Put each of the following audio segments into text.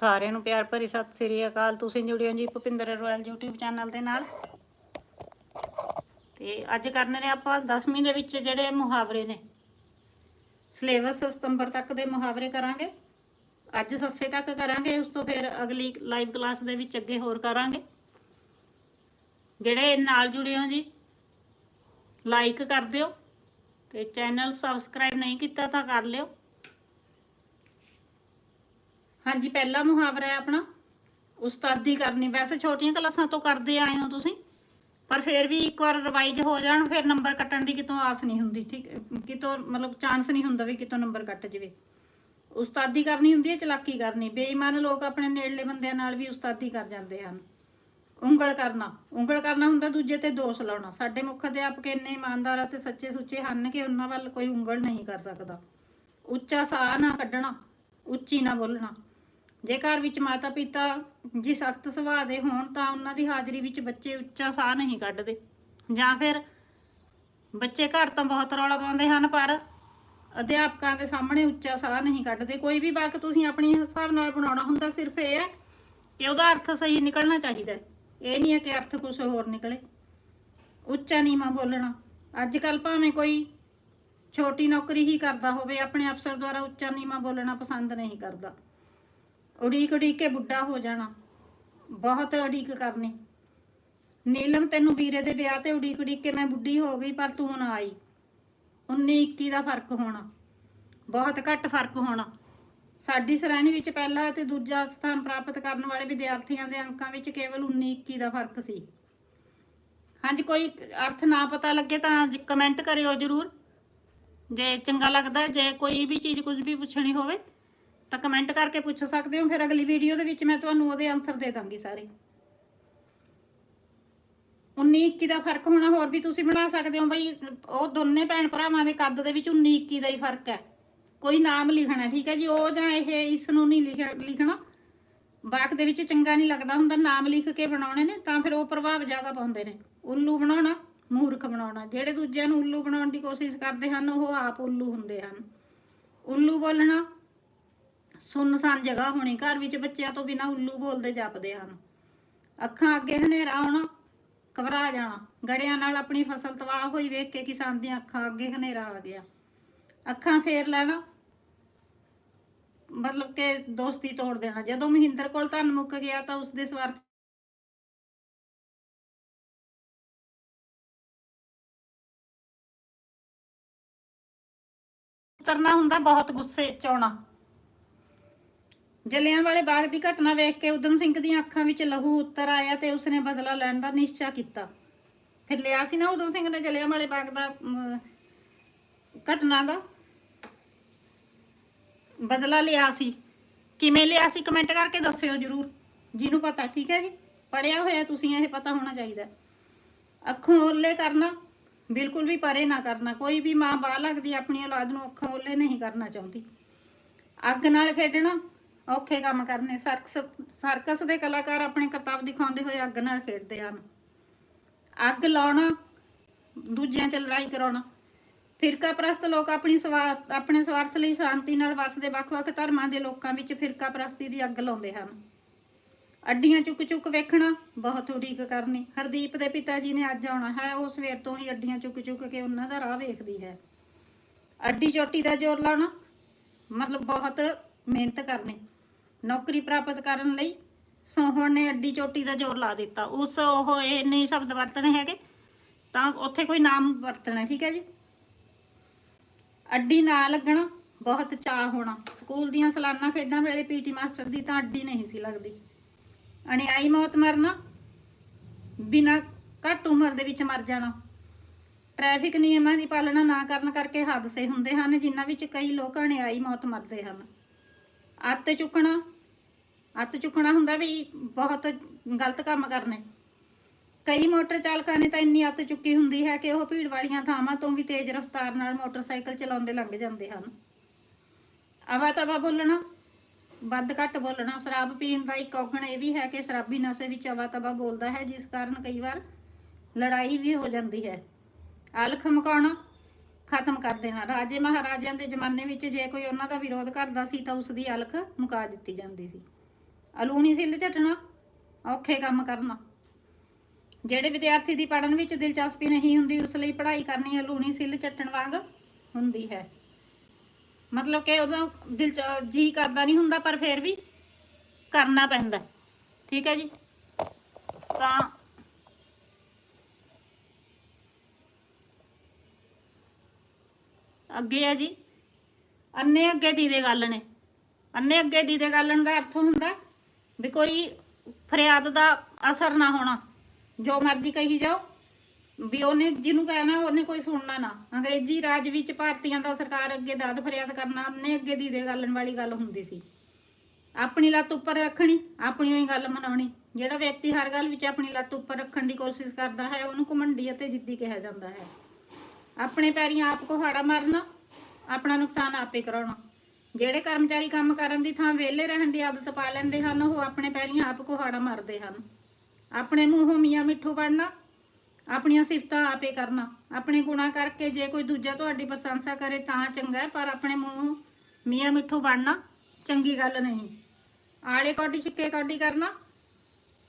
ਸਾਰਿਆਂ ਨੂੰ ਪਿਆਰ ਭਰੀ ਸਤਿ ਸ੍ਰੀ ਅਕਾਲ। ਤੁਸੀਂ ਜੁੜਿਓ ਜੀ ਭੁਪਿੰਦਰ ਰੋਇਲ YouTube ਚੈਨਲ ਦੇ ਨਾਲ। ਤੇ ਅੱਜ ਕਰਨੇ ਨੇ ਆਪਾਂ 10ਵੀਂ ਦੇ ਵਿੱਚ ਜਿਹੜੇ ਮੁਹਾਵਰੇ ਨੇ। ਸਿਲੇਬਸ ਸਤੰਬਰ ਤੱਕ ਦੇ ਮੁਹਾਵਰੇ ਕਰਾਂਗੇ। ਅੱਜ ਸੱਸੇ ਤੱਕ ਕਰਾਂਗੇ, ਉਸ ਤੋਂ ਫਿਰ ਅਗਲੀ ਲਾਈਵ ਕਲਾਸ ਦੇ ਵਿੱਚ ਅੱਗੇ ਹੋਰ ਕਰਾਂਗੇ। ਜਿਹੜੇ ਨਾਲ ਜੁੜੇ ਹੋ ਜੀ ਲਾਈਕ ਕਰ ਦਿਓ ਤੇ ਚੈਨਲ ਸਬਸਕ੍ਰਾਈਬ ਨਹੀਂ ਕੀਤਾ ਤਾਂ ਕਰ ਲਿਓ। ਹਾਂਜੀ, ਪਹਿਲਾ ਮੁਹਾਵਰਾ ਹੈ ਆਪਣਾ। ਉਸਤਾਦੀ ਕਰਨੀ। ਵੈਸੇ ਛੋਟੀਆਂ ਕਲਾਸਾਂ ਤੋਂ ਕਰਦੇ ਆਏ ਹੋ ਤੁਸੀਂ, ਪਰ ਫਿਰ ਵੀ ਇੱਕ ਵਾਰ ਰਿਵਾਈਜ਼ ਹੋ ਜਾਣ, ਫਿਰ ਨੰਬਰ ਕੱਟਣ ਦੀ ਕਿਤੋਂ ਆਸ ਨਹੀਂ ਹੁੰਦੀ, ਠੀਕ, ਕਿਤੋਂ ਮਤਲਬ ਚਾਂਸ ਨਹੀਂ ਹੁੰਦਾ ਵੀ ਕਿਤੋਂ ਨੰਬਰ ਕੱਟ ਜਵੇ। ਉਸਤਾਦੀ ਕਰਨੀ ਹੁੰਦੀ ਹੈ, ਚਲਾਕੀ ਕਰਨੀ। ਬੇਈਮਾਨ ਲੋਕ ਆਪਣੇ ਨੇੜਲੇ ਬੰਦਿਆਂ ਨਾਲ ਵੀ ਉਸਤਾਦੀ ਕਰ ਜਾਂਦੇ ਹਨ। ਉਂਗਲ ਕਰਨਾ। ਉਂਗਲ ਕਰਨਾ ਹੁੰਦਾ ਦੂਜੇ ਤੇ ਦੋਸ਼ ਲਾਉਣਾ। ਸਾਡੇ ਮੁੱਖ ਅਧਿਆਪਕ ਇੰਨੇ ਇਮਾਨਦਾਰ ਅਤੇ ਸੱਚੇ ਸੁੱਚੇ ਹਨ ਕਿ ਉਹਨਾਂ ਵੱਲ ਕੋਈ ਉਂਗਲ ਨਹੀਂ ਕਰ ਸਕਦਾ। ਉੱਚਾ ਸਾਹ ਨਾ ਕੱਢਣਾ, ਉੱਚੀ ਨਾ ਬੋਲਣਾ। ਜੇ ਘਰ ਵਿੱਚ ਮਾਤਾ ਪਿਤਾ ਜੀ ਸਖਤ ਸੁਭਾਅ ਦੇ ਹੋਣ ਤਾਂ ਉਹਨਾਂ ਦੀ ਹਾਜ਼ਰੀ ਵਿੱਚ ਬੱਚੇ ਉੱਚਾ ਸਾਹ ਨਹੀਂ ਕੱਢਦੇ। ਜਾਂ ਫਿਰ ਬੱਚੇ ਘਰ ਤਾਂ ਬਹੁਤ ਰੌਲਾ ਪਾਉਂਦੇ ਹਨ, ਪਰ ਅਧਿਆਪਕਾਂ ਦੇ ਸਾਹਮਣੇ ਉੱਚਾ ਸਾਹ ਨਹੀਂ ਕੱਢਦੇ। ਕੋਈ ਵੀ ਵਾਕ ਤੁਸੀਂ ਆਪਣੀ ਹਿਸਾਬ ਨਾਲ ਬਣਾਉਣਾ ਹੁੰਦਾ, ਸਿਰਫ ਇਹ ਹੈ ਕਿ ਉਹਦਾ ਅਰਥ ਸਹੀ ਨਿਕਲਣਾ ਚਾਹੀਦਾ ਇਹ ਨਹੀਂ ਹੈ ਕਿ ਅਰਥ ਕੁਝ ਹੋਰ ਨਿਕਲੇ। ਉੱਚਾ ਨੀਵਾਂ ਬੋਲਣਾ। ਅੱਜ ਕੱਲ ਭਾਵੇਂ ਕੋਈ ਛੋਟੀ ਨੌਕਰੀ ਹੀ ਕਰਦਾ ਹੋਵੇ, ਆਪਣੇ ਅਫਸਰ ਦੁਆਰਾ ਉੱਚਾ ਨੀਵਾਂ ਬੋਲਣਾ ਪਸੰਦ ਨਹੀਂ ਕਰਦਾ। ਉਡੀਕ ਉਡੀਕ ਕੇ ਬੁੱਢਾ ਹੋ ਜਾਣਾ। ਬਹੁਤ ਉਡੀਕ ਕਰਨੀ। ਨੀਲਮ ਤੈਨੂੰ ਵੀਰੇ ਦੇ ਵਿਆਹ ਤੇ ਉਡੀਕ ਉਡੀਕ ਕੇ ਮੈਂ ਬੁੱਢੀ ਹੋ ਗਈ, ਪਰ ਤੂੰ ਨਾ ਆਈ। 19 21 ਦਾ ਫ਼ਰਕ ਹੋਣਾ। ਬਹੁਤ ਘੱਟ ਫ਼ਰਕ ਹੋਣਾ। ਸਾਡੀ ਸ਼੍ਰੇਣੀ ਵਿੱਚ ਪਹਿਲਾ ਅਤੇ ਦੂਜਾ ਸਥਾਨ ਪ੍ਰਾਪਤ ਕਰਨ ਵਾਲੇ ਵਿਦਿਆਰਥੀਆਂ ਦੇ ਅੰਕਾਂ ਵਿੱਚ ਕੇਵਲ 19 21 ਦਾ ਫ਼ਰਕ ਸੀ। ਹਾਂਜੀ, ਕੋਈ ਅਰਥ ਨਾ ਪਤਾ ਲੱਗੇ ਤਾਂ ਕਮੈਂਟ ਕਰਿਓ ਜਰੂਰ। ਜੇ ਚੰਗਾ ਲੱਗਦਾ, ਜੇ ਕੋਈ ਵੀ ਚੀਜ਼ ਕੁਝ ਵੀ ਪੁੱਛਣੀ ਹੋਵੇ ਤਾਂ ਕਮੈਂਟ ਕਰਕੇ ਪੁੱਛ ਸਕਦੇ ਹੋ, ਫਿਰ ਅਗਲੀ ਵੀਡੀਓ ਦੇ ਵਿੱਚ ਮੈਂ ਤੁਹਾਨੂੰ ਉਹਦੇ ਆਨਸਰ ਦੇ ਦਾਂਗੀ ਸਾਰੇ। 19 21 ਦਾ ਫ਼ਰਕ ਹੋਣਾ, ਹੋਰ ਵੀ ਤੁਸੀਂ ਬਣਾ ਸਕਦੇ ਹੋ ਬਈ, ਉਹ ਦੋਨੇ ਭੈਣ ਭਰਾਵਾਂ ਦੇ ਕੱਦ ਦੇ ਵਿੱਚ 19 21 ਦਾ ਹੀ ਫ਼ਰਕ ਹੈ। ਕੋਈ ਨਾਮ ਲਿਖਣਾ, ਠੀਕ ਹੈ ਜੀ? ਉਹ ਜਾਂ ਇਹ ਇਸ ਨੂੰ ਨਹੀਂ ਲਿਖਣਾ। ਵਾਕ ਦੇ ਵਿੱਚ ਚੰਗਾ ਨਹੀਂ ਲੱਗਦਾ ਹੁੰਦਾ, ਨਾਮ ਲਿਖ ਕੇ ਬਣਾਉਣੇ ਨੇ, ਤਾਂ ਫਿਰ ਉਹ ਪ੍ਰਭਾਵ ਜ਼ਿਆਦਾ ਪਾਉਂਦੇ ਨੇ। ਉੱਲੂ ਬਣਾਉਣਾ, ਮੂਰਖ ਬਣਾਉਣਾ। ਜਿਹੜੇ ਦੂਜਿਆਂ ਨੂੰ ਉੱਲੂ ਬਣਾਉਣ ਦੀ ਕੋਸ਼ਿਸ਼ ਕਰਦੇ ਹਨ, ਉਹ ਆਪ ਉੱਲੂ ਹੁੰਦੇ ਹਨ। ਉੱਲੂ ਬੋਲਣਾ ਸੁੰਨਸਾਨ ਜਗ੍ਹਾ ਹੋਣੀ, ਘਰ ਵਿੱਚ ਬੱਚਿਆਂ ਤੋਂ ਬਿਨਾ ਉੱਲੂ ਬੋਲਦੇ ਜਾਪਦੇ ਹਨ। ਅੱਖਾਂ ਅੱਗੇ ਹਨੇਰਾ ਆਉਣਾ, ਘਬਰਾ ਜਾਣਾ। ਗੜਿਆਂ ਨਾਲ ਆਪਣੀ ਫਸਲ ਤਬਾਹ ਹੋਈ ਵੇਖ ਕੇ ਕਿਸਾਨ ਦੀਆਂ ਅੱਖਾਂ ਅੱਗੇ ਹਨੇਰਾ ਆ ਗਿਆ। ਅੱਖਾਂ ਫੇਰ ਲੈਣਾ, ਮਤਲਬ ਕਿ ਦੋਸਤੀ ਤੋੜ ਦੇਣਾ। ਜਦੋਂ ਮਹਿੰਦਰ ਕੋਲ ਧਨ ਮੁੱਕ ਗਿਆ ਤਾਂ ਉਸਦੇ ਸਵਾਰਥ ਕਰਨਾ ਹੁੰਦਾ, ਬਹੁਤ ਗੁੱਸੇ ਚ ਆਉਣਾ। ਜਲਿਆਂ ਵਾਲੇ ਬਾਗ ਦੀ ਘਟਨਾ ਵੇਖ ਕੇ ਉਦਮ ਸਿੰਘ ਦੀਆਂ ਅੱਖਾਂ ਵਿੱਚ ਲਹੂ ਉਤਰ ਆਇਆ ਤੇ ਉਸਨੇ ਬਦਲਾ ਲੈਣ ਦਾ ਨਿਸ਼ਚਾ ਕੀਤਾ। ਫਿਰ ਲਿਆ ਸੀ ਨਾ ਉਦਮ ਸਿੰਘ ਨੇ ਜਲਿਆਂ ਬਾਗ ਦਾ ਘਟਨਾ ਦਾ? ਬਦਲਾ ਲਿਆ ਸੀ। ਕਿਵੇਂ ਲਿਆ ਸੀ ਕਮੈਂਟ ਕਰਕੇ ਦੱਸਿਓ ਜਰੂਰ। ਜਿਹਨੂੰ ਪਤਾ, ਠੀਕ ਹੈ ਜੀ? ਪੜਿਆ ਹੋਇਆ ਤੁਸੀਂ, ਇਹ ਪਤਾ ਹੋਣਾ ਚਾਹੀਦਾ। ਅੱਖੋਂ ਓਲੇ ਕਰਨਾ, ਬਿਲਕੁਲ ਵੀ ਪਰੇ ਨਾ ਕਰਨਾ। ਕੋਈ ਵੀ ਮਾਂ ਬਾਹ ਲੱਗਦੀ, ਆਪਣੀ ਔਲਾਦ ਨੂੰ ਅੱਖੋਂ ਓਲੇ ਨਹੀਂ ਕਰਨਾ ਚਾਹੁੰਦੀ। ਅੱਗ ਨਾਲ ਖੇਡਣਾ ਔਖੇ ਕੰਮ ਕਰਨੇ, ਸਰਕਸ ਸਰਕਸ ਦੇ ਕਲਾਕਾਰ ਆਪਣੇ ਕਰਤੱਵ ਦਿਖਾਉਂਦੇ ਹੋਏ ਅੱਗ ਨਾਲ ਖੇਡਦੇ ਹਨ। ਅੱਗ ਲਾਉਣਾ, ਦੂਜਿਆਂ 'ਚ ਲੜਾਈ ਕਰਾਉਣਾ। ਫਿਰਕਾ ਪ੍ਰਸਤ ਲੋਕ ਆਪਣੀ ਸਵਾਰਥ ਆਪਣੇ ਸਵਾਰਥ ਲਈ ਸ਼ਾਂਤੀ ਨਾਲ ਵਸਦੇ ਵੱਖ-ਵੱਖ ਧਰਮਾਂ ਦੇ ਲੋਕਾਂ ਵਿੱਚ ਫਿਰਕਾ ਪ੍ਰਸਤੀ ਦੀ ਅੱਗ ਲਾਉਂਦੇ ਹਨ। ਅੱਡੀਆਂ ਚੁੱਕ ਚੁੱਕ ਵੇਖਣਾ, ਬਹੁਤ ਉਡੀਕ ਕਰਨੀ। ਹਰਦੀਪ ਦੇ ਪਿਤਾ ਜੀ ਨੇ ਅੱਜ ਆਉਣਾ ਹੈ, ਉਹ ਸਵੇਰ ਤੋਂ ਹੀ ਅੱਡੀਆਂ ਚੁੱਕ ਚੁੱਕ ਕੇ ਉਹਨਾਂ ਦਾ ਰਾਹ ਵੇਖਦੀ ਹੈ। ਅੱਡੀ ਚੋਟੀ ਦਾ ਜ਼ੋਰ ਲਾਉਣਾ, ਮਤਲਬ ਬਹੁਤ ਮਿਹਨਤ ਕਰਨੀ। ਨੌਕਰੀ ਪ੍ਰਾਪਤ ਕਰਨ ਲਈ ਸੋਹਣ ਨੇ ਅੱਡੀ ਚੋਟੀ ਦਾ ਜ਼ੋਰ ਲਾ ਦਿੱਤਾ। ਉਸ ਉਹ ਇਹ ਨਹੀਂ ਸ਼ਬਦ ਵਰਤਣੇ ਹੈਗੇ, ਤਾਂ ਉੱਥੇ ਕੋਈ ਨਾਮ ਵਰਤਣਾ, ਠੀਕ ਹੈ ਜੀ? ਅੱਡੀ ਨਾ ਲੱਗਣਾ, ਬਹੁਤ ਚਾਹ ਹੋਣਾ। ਸਕੂਲ ਦੀਆਂ ਸਾਲਾਨਾ ਖੇਡਾਂ ਵੇਲੇ ਪੀਟੀ ਮਾਸਟਰ ਦੀ ਤਾਂ ਅੱਡੀ ਨਹੀਂ ਸੀ ਲੱਗਦੀ। ਅਣਿਆਈ ਮੌਤ ਮਰਨਾ, ਬਿਨਾ ਘੱਟ ਉਮਰ ਦੇ ਵਿੱਚ ਮਰ ਜਾਣਾ। ਟ੍ਰੈਫਿਕ ਨਿਯਮਾਂ ਦੀ ਪਾਲਣਾ ਨਾ ਕਰਨ ਕਰਕੇ ਹਾਦਸੇ ਹੁੰਦੇ ਹਨ, ਜਿਨ੍ਹਾਂ ਵਿੱਚ ਕਈ ਲੋਕ ਅਣਿਆਈ ਮੌਤ ਮਰਦੇ ਹਨ। ਅੱਤ ਚੁੱਕਣਾ ਅੱਤ ਚੁੱਕਣਾ ਹੁੰਦਾ ਵੀ ਬਹੁਤ ਗਲਤ ਕੰਮ ਕਰਨੇ। ਕਈ ਮੋਟਰ ਚਾਲਕਾਂ ਨੇ ਤਾਂ ਇੰਨੀ ਅੱਤ ਚੁੱਕੀ ਹੁੰਦੀ ਹੈ ਕਿ ਉਹ ਭੀੜ ਵਾਲੀਆਂ ਥਾਵਾਂ ਤੋਂ ਵੀ ਤੇਜ਼ ਰਫ਼ਤਾਰ ਨਾਲ ਮੋਟਰਸਾਈਕਲ ਚਲਾਉਂਦੇ ਲੰਘ ਜਾਂਦੇ ਹਨ। ਆਵਾ ਤਵਾ ਬੋਲਣਾ, ਵੱਧ ਘੱਟ ਬੋਲਣਾ, ਸ਼ਰਾਬ ਪੀਣ ਦਾ ਇੱਕ ਔਗਣ ਇਹ ਵੀ ਹੈ ਕਿ ਸ਼ਰਾਬੀ ਨਸ਼ੇ ਵਿੱਚ ਆਵਾ ਤਵਾ ਬੋਲਦਾ ਹੈ, ਜਿਸ ਕਾਰਨ ਕਈ ਵਾਰ ਲੜਾਈ ਵੀ ਹੋ ਜਾਂਦੀ ਹੈ। ਅਲਖ ਮਕਾਉਣਾ ਖਤਮ ਕਰ ਦੇਣਾ ਰਾਜੇ ਮਹਾਰਾਜਿਆਂ ਦੇ ਜ਼ਮਾਨੇ ਵਿੱਚ ਜੇ ਕੋਈ ਉਹਨਾਂ ਦਾ ਵਿਰੋਧ ਕਰਦਾ ਸੀ ਤਾਂ ਉਸ ਦੀ ਅਲਖ ਮੁਕਾ ਦਿੱਤੀ ਜਾਂਦੀ ਸੀ। ਅਲੂਣੀ ਸਿੱਲ ਝਟਣਾ ਔਖੇ ਕੰਮ ਕਰਨਾ। ਜਿਹੜੇ ਵਿਦਿਆਰਥੀ ਦੀ ਪੜਨ ਵਿੱਚ ਦਿਲਚਸਪੀ ਨਹੀਂ ਹੁੰਦੀ, ਉਸ ਲਈ ਪੜ੍ਹਾਈ ਕਰਨੀ ਅਲੂਣੀ ਸਿੱਲ ਚੱਟਣ ਵਾਂਗ ਹੁੰਦੀ ਹੈ। ਮਤਲਬ ਕਿ ਉਹਦਾ ਦਿਲ ਜੀ ਕਰਦਾ ਨਹੀਂ ਹੁੰਦਾ, ਪਰ ਫਿਰ ਵੀ ਕਰਨਾ ਪੈਂਦਾ। ਠੀਕ ਹੈ ਜੀ? ਤਾਂ ਅੱਗੇ ਹੈ ਜੀ। ਅੰਨੇ ਅੱਗੇ ਦੀ ਦੇ ਗੱਲ ਨੇ। ਅੰਨੇ ਅੱਗੇ ਦੀ ਦੇ ਗੱਲਣ ਦਾ ਅਰਥ ਹੁੰਦਾ ਵੀ ਕੋਈ ਫਰਿਆਦ ਦਾ ਅਸਰ ਨਾ ਹੋਣਾ। ਜੋ ਮਰਜ਼ੀ ਕਹੀ ਜਾਓ। ਵੀ ਉਹਨੇ ਜਿਹਨੂੰ ਕਹਿਣਾ, ਉਹਨੇ ਕੋਈ ਸੁਣਨਾ ਨਾ। ਅੰਗਰੇਜ਼ੀ ਰਾਜ ਵਿੱਚ ਭਾਰਤੀਆਂ ਦਾ ਸਰਕਾਰ ਅੱਗੇ ਦਾਦ ਫਰਿਆਦ ਕਰਨਾ, ਅੰਨੇ ਅੱਗੇ ਦੀ ਦੇ ਗੱਲਣ ਵਾਲੀ ਗੱਲ ਹੁੰਦੀ ਸੀ। ਆਪਣੀ ਲੱਤ ਉੱਪਰ ਰੱਖਣੀ, ਆਪਣੀ ਹੀ ਗੱਲ ਮਨਾਉਣੀ। ਜਿਹੜਾ ਵਿਅਕਤੀ ਹਰ ਗੱਲ ਵਿੱਚ ਆਪਣੀ ਲੱਤ ਉੱਪਰ ਰੱਖਣ ਦੀ ਕੋਸ਼ਿਸ਼ ਕਰਦਾ ਹੈ, ਉਹਨੂੰ ਘਮੰਡੀ ਅਤੇ ਜਿੱਦੀ ਕਿਹਾ ਜਾਂਦਾ ਹੈ। ਆਪਣੇ ਪੈਰੀਂ ਆਪ ਕੁਹਾੜਾ ਮਾਰਨਾ, ਆਪਣਾ ਨੁਕਸਾਨ ਆਪੇ ਕਰਾਉਣਾ। ਜਿਹੜੇ ਕਰਮਚਾਰੀ ਕੰਮ ਕਰਨ ਦੀ ਥਾਂ ਵਿਹਲੇ ਰਹਿਣ ਦੀ ਆਦਤ ਪਾ ਲੈਂਦੇ ਹਨ, ਉਹ ਆਪਣੇ ਪੈਰੀਂ ਆਪ ਕੁਹਾੜਾ ਮਾਰਦੇ ਹਨ। ਆਪਣੇ ਮੂੰਹੋਂ ਮੀਆਂ ਮਿੱਠੂ ਬਣਨਾ ਆਪਣੀਆਂ ਸਿਫਤਾਂ ਆਪੇ ਕਰਨਾ। ਆਪਣੇ ਗੁਣਾ ਕਰਕੇ ਜੇ ਕੋਈ ਦੂਜਾ ਤੁਹਾਡੀ ਪ੍ਰਸ਼ੰਸਾ ਕਰੇ ਤਾਂ ਚੰਗਾ ਹੈ ਪਰ ਆਪਣੇ ਮੂੰਹੋਂ ਮੀਆਂ ਮਿੱਠੂ ਬਣਨਾ ਚੰਗੀ ਗੱਲ ਨਹੀਂ। ਆਲੇ ਕੋਡੀ, ਛਿੱਕੇ ਕੋਡੀ ਕਰਨਾ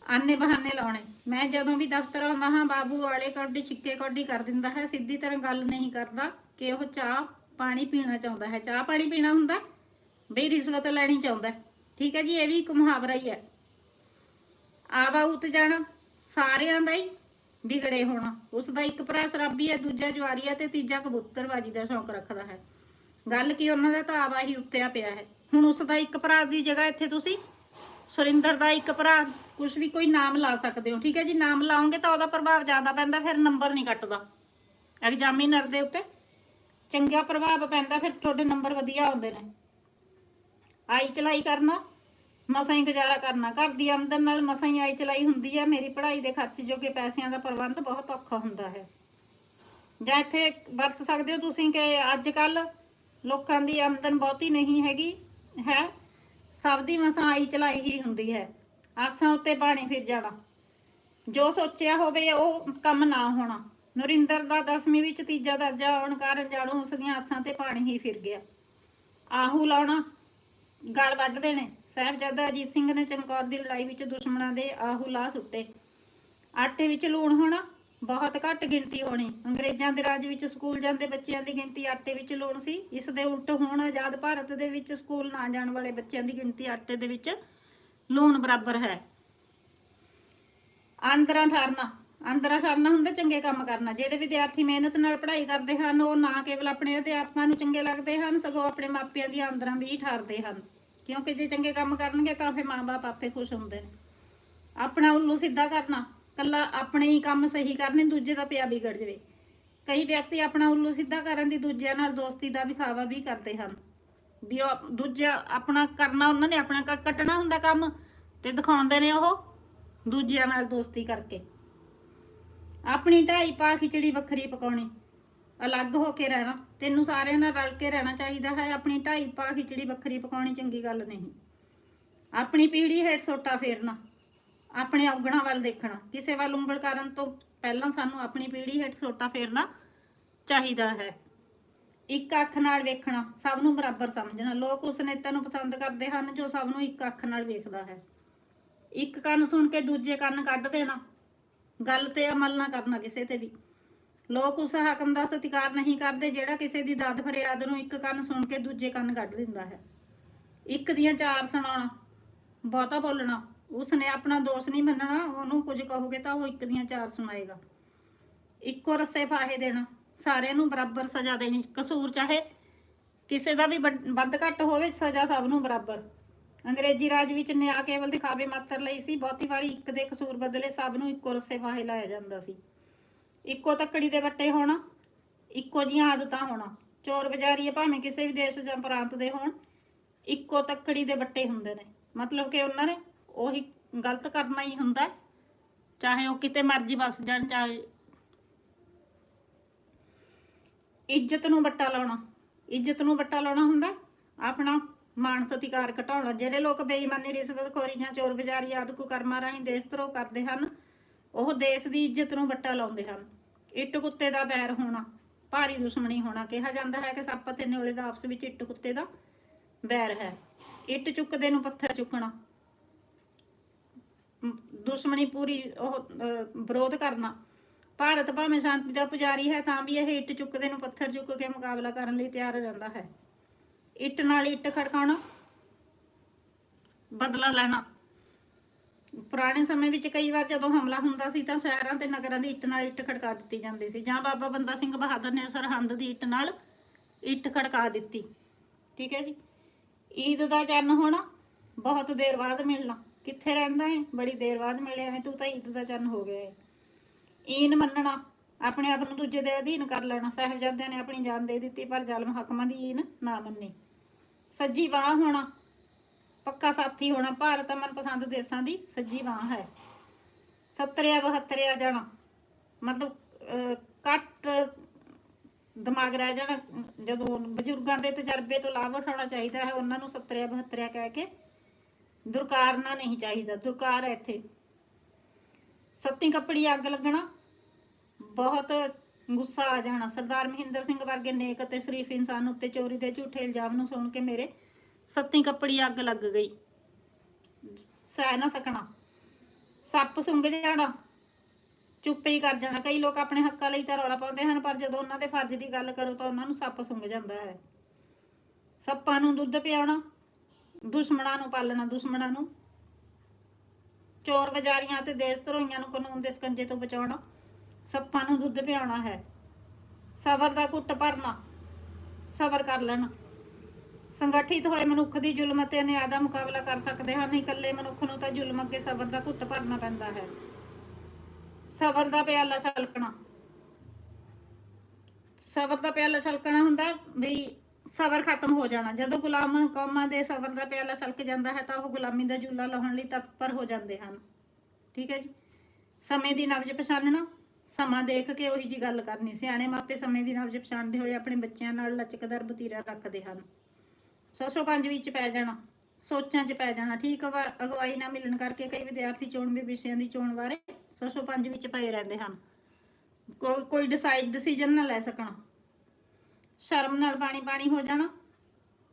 ਆਨੇ ਬਹਾਨੇ ਲਾਉਣੇ। ਮੈਂ ਜਦੋਂ ਵੀ ਦਫ਼ਤਰ ਆਉਂਦਾ ਹਾਂ, ਬਾਬੂ ਆਲੇ ਕੋਡੀ, ਛਿੱਕੇ ਕੋਡੀ ਕਰ ਦਿੰਦਾ ਹੈ। ਸਿੱਧੀ ਤਰ੍ਹਾਂ ਗੱਲ ਨਹੀਂ ਕਰਦਾ ਕਿ ਉਹ ਚਾਹ ਪਾਣੀ ਪੀਣਾ ਚਾਹੁੰਦਾ ਹੈ। ਚਾਹ ਪਾਣੀ ਪੀਣਾ ਹੁੰਦਾ, ਬਈ ਰਿਸ਼ਵਤ ਲੈਣੀ ਚਾਹੁੰਦਾ ਠੀਕ ਹੈ ਜੀ, ਇਹ ਵੀ ਮੁਹਾਵਰਾ ਹੀ ਹੈ। ਆਵਾ ਉਤ ਜਾਣਾ, ਸਾਰਿਆਂ ਦਾ ਹੀ ਵਿਗੜੇ ਹੋਣਾ। ਉਸ ਦਾ ਇੱਕ ਭਰਾ ਸ਼ਰਾਬੀ ਹੈ, ਦੂਜਾ ਜਵਾਰੀ ਹੈ ਤੇ ਤੀਜਾ ਕਬੂਤਰਬਾਜੀ ਦਾ ਸ਼ੌਂਕ ਰੱਖਦਾ ਹੈ। ਗੱਲ ਕੀ, ਉਹਨਾਂ ਦਾ ਤਾਂ ਆਵਾ ਹੀ ਉੱਤਿਆ ਪਿਆ ਹੈ। ਹੁਣ ਉਸ ਦਾ ਇੱਕ ਭਰਾ ਦੀ ਜਗ੍ਹਾ ਇੱਥੇ ਤੁਸੀਂ ਸੁਰਿੰਦਰ ਦਾ ਇੱਕ ਭਰਾ ਕੁਝ ਵੀ ਕੋਈ ਨਾਮ ਲਾ ਸਕਦੇ ਹੋ, ਠੀਕ ਹੈ ਜੀ? ਨਾਮ ਲਾਓਗੇ ਤਾਂ ਉਹਦਾ ਪ੍ਰਭਾਵ ਜ਼ਿਆਦਾ ਪੈਂਦਾ, ਫਿਰ ਨੰਬਰ ਨਹੀਂ ਕੱਟਦਾ। ਐਗਜ਼ਾਮੀਨਰ ਦੇ ਉੱਤੇ ਚੰਗਾ ਪ੍ਰਭਾਵ ਪੈਂਦਾ, ਫਿਰ ਤੁਹਾਡੇ ਨੰਬਰ ਵਧੀਆ ਆਉਂਦੇ ਨੇ। ਆਈ ਚਲਾਈ ਕਰਨਾ, ਮਸਾਂ ਹੀ ਗੁਜ਼ਾਰਾ ਕਰਨਾ। ਘਰ ਦੀ ਆਮਦਨ ਨਾਲ ਮਸਾਂ ਹੀ ਆਈ ਚਲਾਈ ਹੁੰਦੀ ਹੈ। ਮੇਰੀ ਪੜ੍ਹਾਈ ਦੇ ਖਰਚ ਜੋਗੇ ਪੈਸਿਆਂ ਦਾ ਪ੍ਰਬੰਧ ਬਹੁਤ ਔਖਾ ਹੁੰਦਾ ਹੈ। ਜਾਂ ਇੱਥੇ ਵਰਤ ਸਕਦੇ ਹੋ ਤੁਸੀਂ ਕਿ ਅੱਜ ਕੱਲ ਲੋਕਾਂ ਦੀ ਆਮਦਨ ਬਹੁਤੀ ਨਹੀਂ ਹੈਗੀ, ਹੈ? ਸਭ ਦੀ ਮਸਾਂ ਆਈ ਚਲਾਈ ਹੀ ਹੁੰਦੀ ਹੈ। ਆਸਾਂ ਉੱਤੇ ਪਾਣੀ ਫਿਰ ਜਾਣਾ। ਜੋ ਸੋਚਿਆ ਹੋਵੇ ਉਹ ਕੰਮ ਨਾ ਹੋਣਾ। ਨਰਿੰਦਰ ਦਾ 10ਵੀਂ ਵਿੱਚ ਤੀਜਾ ਦਰਜਾ ਆਉਣ ਕਾਰਨ ਜਾਣੋ ਉਸ ਦੀਆਂ ਆਸਾਂ ਤੇ ਪਾਣੀ ਹੀ ਫਿਰ ਗਿਆ। ਆਹੂ ਲਾਉਣਾ, ਗਲ ਵੱਢ ਦੇਣੇ। ਸਾਹਿਬਜ਼ਾਦਾ ਅਜੀਤ ਸਿੰਘ ਨੇ ਚਮਕੌਰ ਦੀ ਲੜਾਈ ਵਿੱਚ ਦੁਸ਼ਮਣਾਂ ਦੇ ਆਹੂ ਲਾ ਸੁੱਟੇ। ਆਟੇ ਵਿੱਚ ਲੂਣ ਹੋਣਾ ਬਹੁਤ ਘੱਟ ਗਿਣਤੀ ਹੋਣੀ। ਅੰਗਰੇਜ਼ਾਂ ਦੇ ਰਾਜ ਵਿੱਚ ਸਕੂਲ ਜਾਂਦੇ ਬੱਚਿਆਂ ਦੀ ਗਿਣਤੀ ਆਟੇ ਵਿੱਚ ਲੂਣ ਸੀ। ਇਸ ਦੇ ਉਲਟ ਹੁਣ ਆਜ਼ਾਦ ਭਾਰਤ ਦੇ ਵਿੱਚ ਸਕੂਲ ਨਾ ਜਾਣ ਵਾਲੇ ਬੱਚਿਆਂ ਦੀ ਗਿਣਤੀ ਆਟੇ ਦੇ ਵਿੱਚ ਲੂਣ ਬਰਾਬਰ ਹੈ। ਆਂਦਰਾਂ ਠਾਰਨਾ। ਆਂਦਰਾਂ ਠਾਰਨਾ ਹੁੰਦਾ ਚੰਗੇ ਕੰਮ ਕਰਨਾ। ਜਿਹੜੇ ਵਿਦਿਆਰਥੀ ਮਿਹਨਤ ਨਾਲ ਪੜ੍ਹਾਈ ਕਰਦੇ ਹਨ, ਉਹ ਨਾ ਕੇਵਲ ਆਪਣੇ ਅਧਿਆਪਕਾਂ ਨੂੰ ਚੰਗੇ ਲੱਗਦੇ ਹਨ, ਸਗੋਂ ਆਪਣੇ ਮਾਪਿਆਂ ਦੀਆਂ ਆਂਦਰਾਂ ਵੀ ਠਾਰਦੇ ਹਨ। ਕਿਉਂਕਿ ਜੇ ਚੰਗੇ ਕੰਮ ਕਰਨਗੇ ਤਾਂ ਫਿਰ ਮਾਂ-ਬਾਪ ਆਪੇ ਖੁਸ਼ ਹੁੰਦੇ ਨੇ। ਆਪਣਾ ਉੱਲੂ ਸਿੱਧਾ ਕਰਨਾ। ਕੱਲਾ ਆਪਣੇ ਹੀ ਕੰਮ ਸਹੀ ਕਰਨੇ, ਦੂਜੇ ਦਾ ਪਿਆ ਵਿਗੜ ਜਾਵੇ। ਕਈ ਵਿਅਕਤੀ ਆਪਣਾ ਉੱਲੂ ਸਿੱਧਾ ਕਰਨ ਦੀ ਦੂਜਿਆਂ ਨਾਲ ਦੋਸਤੀ ਦਾ ਵਿਖਾਵਾ ਵੀ ਕਰਦੇ ਹਨ। ਵੀ ਉਹ ਦੂਜਾ ਆਪਣਾ ਕਰਨਾ, ਉਹਨਾਂ ਨੇ ਆਪਣਾ ਕੱਟਣਾ ਹੁੰਦਾ ਕੰਮ ਤੇ ਦਿਖਾਉਂਦੇ ਨੇ ਉਹ ਦੂਜਿਆਂ ਨਾਲ ਦੋਸਤੀ ਕਰਕੇ। ਆਪਣੀ ਢਾਈ ਪਾ ਖਿਚੜੀ ਵੱਖਰੀ ਪਕਾਉਣੀ, ਅਲੱਗ ਹੋ ਕੇ ਰਹਿਣਾ, ਤੈਨੂੰ ਸਾਰਿਆਂ ਨਾਲ ਰਲ ਕੇ ਰਹਿਣਾ ਚਾਹੀਦਾ ਹੈ, ਆਪਣੀ ਢਾਈ ਪਾ ਖਿਚੜੀ ਵੱਖਰੀ ਪਕਾਉਣੀ ਚੰਗੀ ਗੱਲ ਨਹੀਂ। ਆਪਣੀ ਪੀੜੀ ਹੇਠ ਸੋਟਾ ਫੇਰਨਾ। ਆਪਣੇ ਔਗਣਾਂ ਵੱਲ ਦੇਖਣਾ। ਕਿਸੇ ਵੱਲ ਉਂਗਲ ਕਰਨ ਤੋਂ ਪਹਿਲਾਂ ਸਾਨੂੰ ਆਪਣੀ ਪੀੜੀ ਹੇਠ ਸੋਟਾ ਫੇਰਨਾ ਚਾਹੀਦਾ ਹੈ। ਇੱਕ ਅੱਖ ਨਾਲ ਵੇਖਣਾ, ਸਭ ਨੂੰ ਬਰਾਬਰ ਸਮਝਣਾ। ਲੋਕ ਉਸ ਨੇਤਾ ਨੂੰ ਪਸੰਦ ਕਰਦੇ ਹਨ ਜੋ ਸਭ ਨੂੰ ਇੱਕ ਅੱਖ ਨਾਲ ਵੇਖਦਾ ਹੈ। ਇੱਕ ਕੰਨ ਸੁਣ ਕੇ ਦੂਜੇ ਕੰਨ ਕੱਢ ਦੇਣਾ। ਗੱਲ ਤੇ ਅਮਲ ਨਾ ਕਰਨਾ ਕਿਸੇ ਤੇ ਵੀ। ਲੋਕ ਉਸ ਹਾਕਮ ਦਾ ਸਤਿਕਾਰ ਨਹੀਂ ਕਰਦੇ ਜਿਹੜਾ ਕਿਸੇ ਦੀ ਦਾਦ ਫਰਿਆਦ ਨੂੰ ਇੱਕ ਕੰਨ ਸੁਣ ਕੇ ਦੂਜੇ ਕੰਨ ਕੱਢ ਦਿੰਦਾ ਹੈ। ਇੱਕ ਦੀਆਂ ਚਾਰ ਸੁਣਾਉਣਾ, ਬਹੁਤਾ ਬੋਲਣਾ ਉਸ ਨੇ ਆਪਣਾ ਦੋਸ਼ ਨਹੀਂ ਮੰਨਣਾ, ਉਹਨੂੰ ਕੁਝ ਕਹੋਗੇ ਤਾਂ ਉਹ ਇੱਕ ਦੀਆਂ ਚਾਰ ਸੁਣਾਏਗਾ। ਇੱਕੋ ਰਸੇ ਫਾਹੇ ਦੇਣਾ, ਸਾਰਿਆਂ ਨੂੰ ਬਰਾਬਰ ਸਜ਼ਾ ਦੇਣੀ, ਕਸੂਰ ਚਾਹੇ ਕਿਸੇ ਦਾ ਵੀ ਵੱਧ ਘੱਟ ਹੋਵੇ, ਸਜ਼ਾ ਸਭ ਨੂੰ ਬਰਾਬਰ। ਅੰਗਰੇਜ਼ੀ ਰਾਜ ਵਿੱਚ ਨਿਆਂ ਕੇਵਲ ਦਿਖਾਵੇ ਮਾਤਰ ਲਈ ਸੀ, ਬਹੁਤੀ ਵਾਰੀ ਇੱਕ ਦੇ ਕਸੂਰ ਬਦਲੇ ਸਭ ਨੂੰ ਇੱਕੋ ਰੱਸੇ ਫਾਹੇ ਲਾਇਆ ਜਾਂਦਾ ਸੀ। ਇੱਕੋ ਤੱਕੜੀ ਦੇ ਵੱਟੇ ਹੋਣਾ, ਇੱਕੋ ਜੀਆਂ ਆਦਤਾਂ ਹੋਣਾ, ਚੋਰ ਬਜ਼ਾਰੀਏ ਭਾਵੇਂ ਕਿਸੇ ਵੀ ਦੇਸ਼ ਜਾਂ ਪ੍ਰਾਂਤ ਦੇ ਹੋਣ, ਇੱਕੋ ਤੱਕੜੀ ਦੇ ਵੱਟੇ ਹੁੰਦੇ ਨੇ। ਮਤਲਬ ਕਿ ਉਹਨਾਂ ਨੇ ਉਹੀ ਗਲਤ ਕਰਨਾ ਹੀ ਹੁੰਦਾ ਚਾਹੇ ਉਹ ਕਿਤੇ ਮਰਜ਼ੀ ਵਸ ਜਾਣ, ਚਾਹੇ ਇੱਜ਼ਤ ਨੂੰ ਵੱਟਾ ਲਾਉਣਾ, ਇੱਜ਼ਤ ਨੂੰ ਵੱਟਾ ਲਾਉਣਾ ਹੁੰਦਾ ਆਪਣਾ ਮਾਣ ਸਤਿਕਾਰ ਘਟਾਉਣਾ, ਜਿਹੜੇ ਲੋਕ ਬੇਈਮਾਨੀ ਰਿਸ਼ਵਤਖੋਰੀ ਜਾਂ ਚੋਰ ਬਜ਼ਾਰੀ ਆਦਿ ਕੁਕਰਮਾਂ ਰਾਹੀਂ ਦੇਸ਼ ਧਰੋਹ ਕਰਦੇ ਹਨ, ਉਹ ਦੇਸ਼ ਦੀ ਇੱਜ਼ਤ ਨੂੰ ਵੱਟਾ ਲਾਉਂਦੇ ਹਨ। ਇੱਟ ਕੁੱਤੇ ਦਾ ਬੈਰ ਹੋਣਾ, ਭਾਰੀ ਦੁਸ਼ਮਣੀ ਹੋਣਾ, ਕਿਹਾ ਜਾਂਦਾ ਹੈ ਕਿ ਸੱਪ ਅਤੇ ਨਿਓਲੇ ਦਾ ਆਪਸ ਵਿੱਚ ਇੱਟ ਕੁੱਤੇ ਦਾ ਬੈਰ ਹੈ। ਇੱਟ ਚੁੱਕਦੇ ਨੂੰ ਪੱਥਰ ਚੁੱਕਣਾ ਦੁਸ਼ਮਣੀ ਪੂਰੀ ਉਹ ਵਿਰੋਧ ਕਰਨਾ। ਭਾਰਤ ਭਾਵੇਂ ਸ਼ਾਂਤੀ ਦਾ ਪੁਜਾਰੀ ਹੈ, ਤਾਂ ਵੀ ਇਹ ਇੱਟ ਚੁੱਕਦੇ ਨੂੰ ਪੱਥਰ ਚੁੱਕ ਕੇ ਮੁਕਾਬਲਾ ਕਰਨ ਲਈ ਤਿਆਰ ਰਹਿੰਦਾ ਹੈ। ਇੱਟ ਨਾਲ ਇੱਟ ਖੜਕਾਉਣਾ, ਬਦਲਾ ਲੈਣਾ। ਪੁਰਾਣੇ ਸਮੇਂ ਵਿੱਚ ਕਈ ਵਾਰ ਜਦੋਂ ਹਮਲਾ ਹੁੰਦਾ ਸੀ, ਤਾਂ ਸ਼ਹਿਰਾਂ ਤੇ ਨਗਰਾਂ ਦੀ ਇੱਟ ਨਾਲ ਇੱਟ ਖੜਕਾ ਦਿੱਤੀ ਜਾਂਦੀ ਸੀ। ਜਾਂ ਬਾਬਾ ਬੰਦਾ ਸਿੰਘ ਬਹਾਦਰ ਨੇ ਸਰਹੰਦ ਦੀ ਇੱਟ ਨਾਲ ਇੱਟ ਖੜਕਾ ਦਿੱਤੀ। ਠੀਕ ਹੈ ਜੀ? ਈਦ ਦਾ ਚੰਨ ਹੋਣਾ, ਬਹੁਤ ਦੇਰ ਬਾਅਦ ਮਿਲਣਾ। ਕਿੱਥੇ ਰਹਿੰਦਾ ਹੈ? ਬੜੀ ਦੇਰ ਬਾਅਦ ਮਿਲਿਆ ਹੈ ਤੂੰ ਤਾਂ ਈਦ ਦਾ ਚੰਨ ਹੋ ਗਿਆ ਹੈ। ਈਨ ਮੰਨਣਾ ਆਪਣੇ ਆਪ ਨੂੰ ਦੂਜੇ ਦੇ ਅਧੀਨ ਕਰ ਲੈਣਾ। ਸਾਹਿਬਜ਼ਾਦਿਆਂ ਨੇ ਆਪਣੀ ਜਾਨ ਦੇ ਦਿੱਤੀ ਪਰ ਜ਼ਾਲਮ ਹਕਮਾਂ ਦੀ ਈਨ ਨਾ ਮੰਨੀ। ਸੱਜੀ ਬਾਹ ਹੋਣਾ ਪੱਕਾ ਸਾਥੀ ਹੋਣਾ ਭਾਰਤ ਮਨਪਸੰਦ ਦੇਸ਼ਾਂ ਦੀ ਸੱਜੀ ਬਾਹ ਹੈ। ਸੱਤਰਿਆ ਬਹੱਤਰਿਆ ਜਾਣਾ ਮਤਲਬ ਅਹ, ਘੱਟ ਦਿਮਾਗ ਰਹਿ ਜਾਣਾ। ਜਦੋਂ ਬਜ਼ੁਰਗਾਂ ਦੇ ਤਜਰਬੇ ਤੋਂ ਲਾਭ ਉਠਾਉਣਾ ਚਾਹੀਦਾ ਹੈ ਉਹਨਾਂ ਨੂੰ ਸੱਤਰਿਆ ਬਹੱਤਰਿਆ ਕਹਿ ਕੇ ਦੁਰਕਾਰਨਾ ਨਹੀਂ ਚਾਹੀਦਾ, ਦੁਰਕਾਰ ਹੈ ਇੱਥੇ। ਸੱਤੀ ਕੱਪੜੀ ਅੱਗ ਲੱਗਣਾ, ਬਹੁਤ ਗੁੱਸਾ ਆ ਜਾਣਾ। ਸਰਦਾਰ ਮਹਿੰਦਰ ਸਿੰਘ ਵਰਗੇ ਨੇਕ ਅਤੇ ਸ਼ਰੀਫ ਇਨਸਾਨ ਉੱਤੇ ਚੋਰੀ ਦੇ ਝੂਠੇ ਇਲਜ਼ਾਮ ਨੂੰ ਸੁਣ ਕੇ ਮੇਰੇ ਸੱਤੀ ਕੱਪੜੀ ਅੱਗ ਲੱਗ ਗਈ। ਸਹਿ ਨਾ ਸਕਣਾ। ਸੱਪ ਸੁੰਘ ਜਾਣਾ, ਚੁੱਪ ਹੀ ਕਰ ਜਾਣਾ। ਕਈ ਲੋਕ ਆਪਣੇ ਹੱਕਾਂ ਲਈ ਤਾਂ ਰੌਲਾ ਪਾਉਂਦੇ ਹਨ, ਪਰ ਜਦੋਂ ਉਹਨਾਂ ਦੇ ਫਰਜ਼ ਦੀ ਗੱਲ ਕਰੋ ਤਾਂ ਉਹਨਾਂ ਨੂੰ ਸੱਪ ਸੁੰਘ ਜਾਂਦਾ ਹੈ। ਸੱਪਾਂ ਨੂੰ ਦੁੱਧ ਪਿਆਉਣਾ ਦੁਸ਼ਮਣਾਂ ਨੂੰ ਪਾਲਣਾ, ਦੁਸ਼ਮਣਾਂ ਨੂੰ। ਚੋਰ ਬਜ਼ਾਰੀਆਂ ਤੇ ਦੇਸ਼ ਧਰੋਈਆਂ ਨੂੰ ਕਾਨੂੰਨ ਦੇ ਸਕੰਜੇ ਤੋਂ ਬਚਾਉਣਾ, ਸੱਪਾਂ ਨੂੰ ਦੁੱਧ ਪਿਆਉਣਾ ਹੈ। ਸਬਰ ਦਾ ਘੁੱਟ ਭਰਨਾ, ਸਬਰ ਕਰ ਲੈਣਾ। ਸੰਗਠਿਤ ਹੋਏ ਮਨੁੱਖ ਦੀ ਜ਼ੁਲਮ ਅਤੇ ਅਨਿਆਂ ਦਾ ਮੁਕਾਬਲਾ ਕਰ ਸਕਦੇ ਹਨ, ਇਕੱਲੇ ਮਨੁੱਖ ਨੂੰ ਤਾਂ ਜ਼ੁਲਮ ਅੱਗੇ ਸਬਰ ਦਾ ਘੁੱਟ ਭਰਨਾ ਪੈਂਦਾ ਹੈ। ਸਬਰ ਦਾ ਪਿਆਲਾ ਛਲਕਣਾ। ਸਬਰ ਦਾ ਪਿਆਲਾ ਛਲਕਣਾ ਹੁੰਦਾ ਵੀ ਸਬਰ ਖਤਮ ਹੋ ਜਾਣਾ। ਜਦੋਂ ਗੁਲਾਮ ਕੌਮਾਂ ਦੇ ਸਬਰ ਦਾ ਪਿਆਲਾ ਛਲਕ ਜਾਂਦਾ ਹੈ ਤਾਂ ਉਹ ਗੁਲਾਮੀ ਦਾ ਜੂਲਾ ਲਾਉਣ ਲਈ ਤਤਪਰ ਹੋ ਜਾਂਦੇ ਹਨ। ਠੀਕ ਹੈ ਜੀ? ਸਮੇਂ ਦੀ ਨਬਜ ਪਛਾਣਨਾ ਸਮਾਂ ਦੇਖ ਕੇ ਉਹੀ ਜੀ ਗੱਲ ਕਰਨੀ। ਸਿਆਣੇ ਮਾਪੇ ਸਮੇਂ ਦੀ ਨਬਜ ਪਛਾਣਦੇ ਹੋਏ ਆਪਣੇ ਬੱਚਿਆਂ ਨਾਲ ਲਚਕਦਾਰ ਬਤੀਰਾ ਰੱਖਦੇ ਹਨ। 605 ਵਿੱਚ ਪੈ ਜਾਣਾ, ਸੋਚਾਂ 'ਚ ਪੈ ਜਾਣਾ। ਠੀਕ ਅਗਵਾਈ ਨਾ ਮਿਲਣ ਕਰਕੇ ਕਈ ਵਿਦਿਆਰਥੀ ਚੋਣਵੇਂ ਵਿਸ਼ਿਆਂ ਦੀ ਚੋਣ ਬਾਰੇ 605 ਵਿੱਚ ਪਏ ਰਹਿੰਦੇ ਹਨ। ਕੋਈ ਕੋਈ ਡਿਸਾਈਡ ਡਿਸੀਜਨ ਨਾ ਲੈ ਸਕਣਾ। ਸ਼ਰਮ ਨਾਲ ਪਾਣੀ ਪਾਣੀ ਹੋ ਜਾਣਾ।